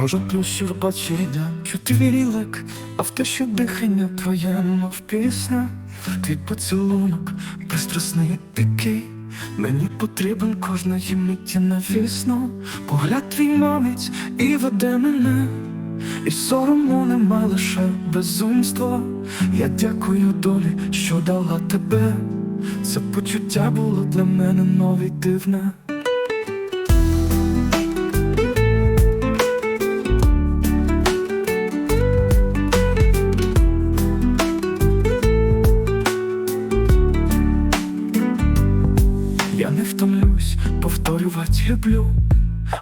Може плющив бачення, що твій лик, а в те, що дихання твоє, мов пісня, твій поцілунок, пристрасний такий. Мені потрібен кожної миті навісно, погляд твій мамець і веде мене, і сорому нема лише безумство. Я дякую долі, що дала тебе. Це почуття було для мене нове дивне. Не втомлюсь повторювати люблю.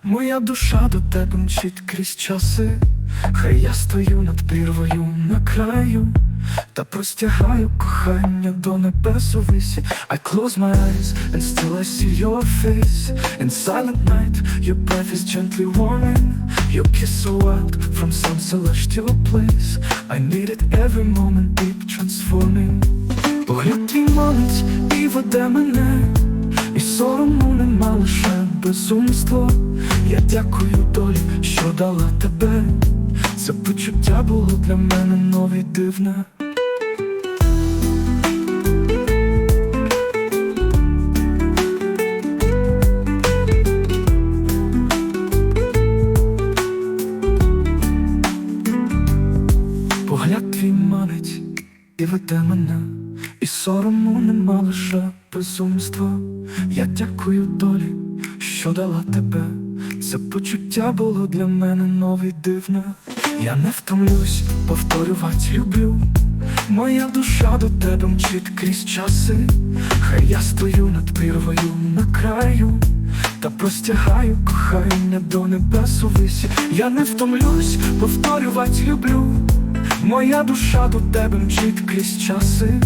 Моя душа до тебе мчить крізь часи. Хай я стою над прірвою на краю, та простягаю кохання до небес у висі. I close my eyes and still I see your face. In silent night, your breath is gently warming. Your kiss so wild from some celestial place. I need it every moment, deep transforming. Погляд твій молить і веде мене. Безумство. Я дякую долі, що дала тебе. Це почуття було для мене нове дивне. Погляд твій манить і веде мене, і сорому нема лише безумство. Я дякую долі, що дала тебе. Це почуття було для мене нове дивне. Я не втомлюсь повторювати люблю. Моя душа до тебе мчить крізь часи. Хай я стою над прірвою на краю. Та простягаю кохання до небес у висі. Я не втомлюсь повторювати люблю. Моя душа до тебе мчить крізь часи.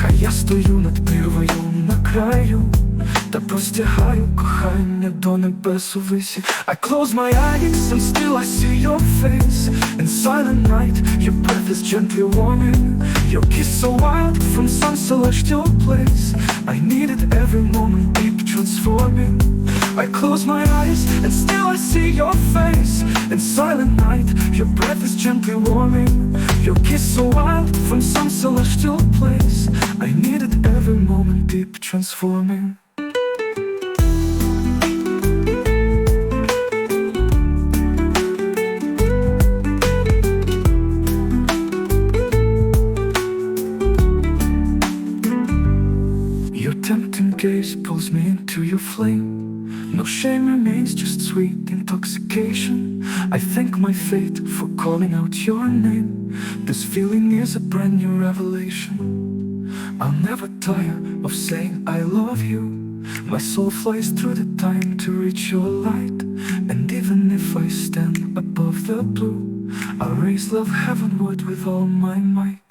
Хай я стою над прірвою на краю. Та простягаю кохання до небес у висі. I close my eyes and still I see your face. In silent night, your breath is gently warming. Your kiss so wild from some celestial place. I need it every moment, deep transforming. I close my eyes and still I see your face. In silent night, your breath is gently warming. Your kiss so wild from some celestial place. I need it every moment, deep transforming. Tempting gaze pulls me into your flame. No shame remains, just sweet intoxication. I thank my fate for calling out your name. This feeling is a brand new revelation. I'll never tire of saying I love you. My soul flies through the time to reach your light. And even if I stand above the blue, I'll raise love heavenward with all my might.